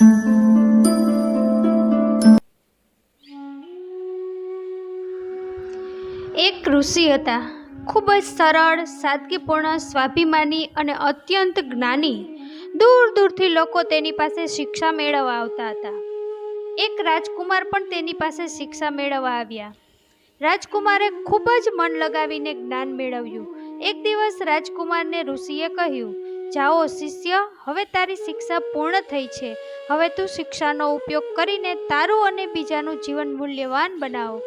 એક ઋષિ હતા. ખૂબ જ સરળ, સાદગીપૂર્ણ, સ્વાભિમાની અને અત્યંત જ્ઞાની. દૂર દૂરથી લોકો તેની પાસે શિક્ષા મેળવવા આવતા હતા. એક રાજકુમાર પણ તેની પાસે શિક્ષા મેળવવા આવ્યા. રાજકુમારે ખૂબ જ મન લગાવીને જ્ઞાન મેળવ્યું. એક દિવસ રાજકુમારને ઋષિએ કહ્યું જાઓ શિષ્ય, હવે તારી શિક્ષા પૂર્ણ થઈ છે. હવે તું શિક્ષાનો ઉપયોગ કરીને તારું અને બીજાનું જીવન મૂલ્યવાન બનાવો.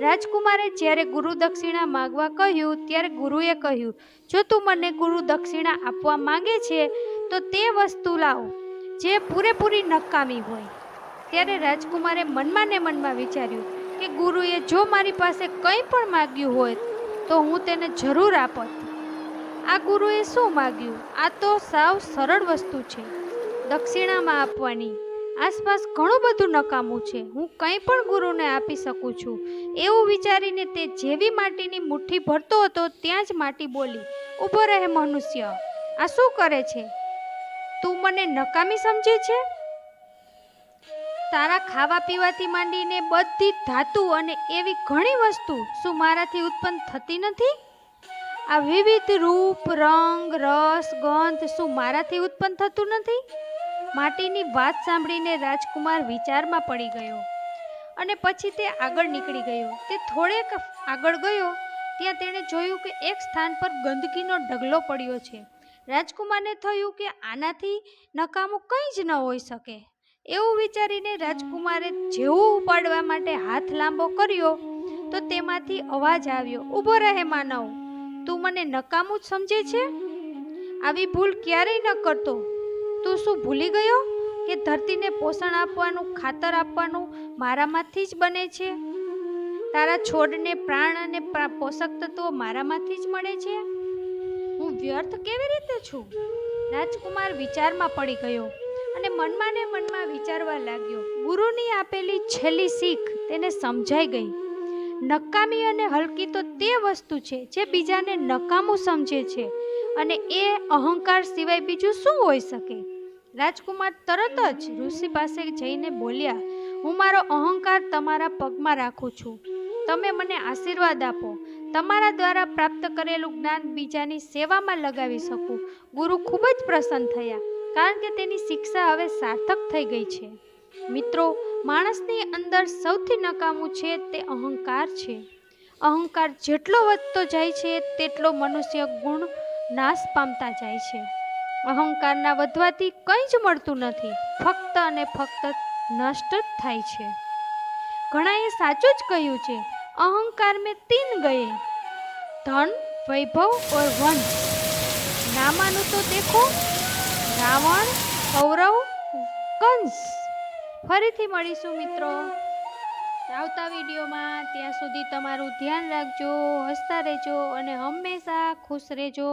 રાજકુમારે જ્યારે ગુરુ દક્ષિણા માગવા કહ્યું, ત્યારે ગુરુએ કહ્યું, જો તું મને ગુરુ દક્ષિણા આપવા માંગે છે, તો તે વસ્તુ લાવો, જે પૂરેપૂરી નકામી હોય. ત્યારે રાજકુમારે મનમાં ને મનમાં વિચાર્યું કે ગુરુએ જો મારી પાસે કંઈ પણ માગ્યું હોય, તો હું તેને જરૂર આપત. આ ગુરુએ શું માગ્યું? આ તો સાવ સરળ વસ્તુ છે. દક્ષિણામાં આપવાની. આસપાસ ઘણું બધું નકામું છે. હું કંઈ પણ ગુરુને આપી શકું છું. એવું વિચારીને તે જેવી માટીની મુઠ્ઠી ભરતો હતો ત્યાં જ માટી બોલી, ઊભો રહે મનુષ્ય. આ શું કરે છે? તું મને નકામી સમજે છે? તારા ખાવા પીવાથી માંડીને બધી ધાતુ અને એવી ઘણી વસ્તુ શું મારાથી ઉત્પન્ન થતી નથી? આ વિવિધ રૂપ, રંગ, રસ, ગંધ શું મારાથી ઉત્પન્ન થતું નથી? માટીની વાત સાંભળીને રાજકુમાર વિચારમાં પડી ગયો અને પછી તે આગળ નીકળી ગયો. તે થોડેક આગળ ગયો, ત્યાં તેણે જોયું કે એક સ્થાન પર ગંદકીનો ઢગલો પડ્યો છે. રાજકુમારને થયું કે આનાથી નકામું કંઈ જ ન હોઈ શકે. એવું વિચારીને રાજકુમારે જેવું ઉપાડવા માટે હાથ લાંબો કર્યો, તો તેમાંથી અવાજ આવ્યો, ઊભો રહે, માનવ. તું મને નકામું જ સમજે છે? આવી ભૂલ ક્યારેય ન કરતો. તું શું ભૂલી ગયો કે ધરતીને પોષણ આપવાનું, ખાતર આપવાનું મારામાંથી જ બને છે? તારા છોડને, પ્રાણ અને પોષક તત્વો મારામાંથી જ મળે છે? હું વ્યર્થ કેવી રીતે છું? રાજકુમાર વિચારમાં પડી ગયો અને મનમાં ને મનમાં વિચારવા લાગ્યો. ગુરુની આપેલી છેલ્લી શીખ તેને સમજાઈ ગઈ. નકામી અને હલકી તો તે વસ્તુ છે જે બીજાને નકામું સમજે છે. અને એ અહંકાર સિવાય બીજું શું હોઈ શકે? રાજકુમાર તરત જ ઋષિ પાસે જઈને બોલ્યા, હું મારો અહંકાર તમારા પગમાં રાખું છું. તમે મને આશીર્વાદ આપો. તમારા દ્વારા પ્રાપ્ત કરેલું જ્ઞાન બીજાની સેવામાં લગાવી શકું. ગુરુ ખૂબ જ પ્રસન્ન થયા, કારણ કે તેની શિક્ષા હવે સાર્થક થઈ ગઈ છે. મિત્રો, માણસની અંદર સૌથી નકામું છે તે અહંકાર છે. અહંકાર જેટલો વધતો જાય છે, તેટલો મનુષ્ય ગુણ નાશ પામતા જાય છે. અહંકારના વધવાથી કંઈ જ મળતું નથી, ફક્ત અને ફક્ત નષ્ટ જ થાય છે. ઘણાએ સાચું જ કહ્યું છે, અહંકાર મેં તીન ગયે, ધન, વૈભવ ઓર વંશ નામાનું તો દેખો, રાવણ, કૌરવ, કંસ. ફરીથી મળીશું મિત્રો. આવતા વિડીયોમાં ત્યાં સુધી તમારું ધ્યાન રાખજો, હસતા રહેજો અને હંમેશા ખુશ રહેજો.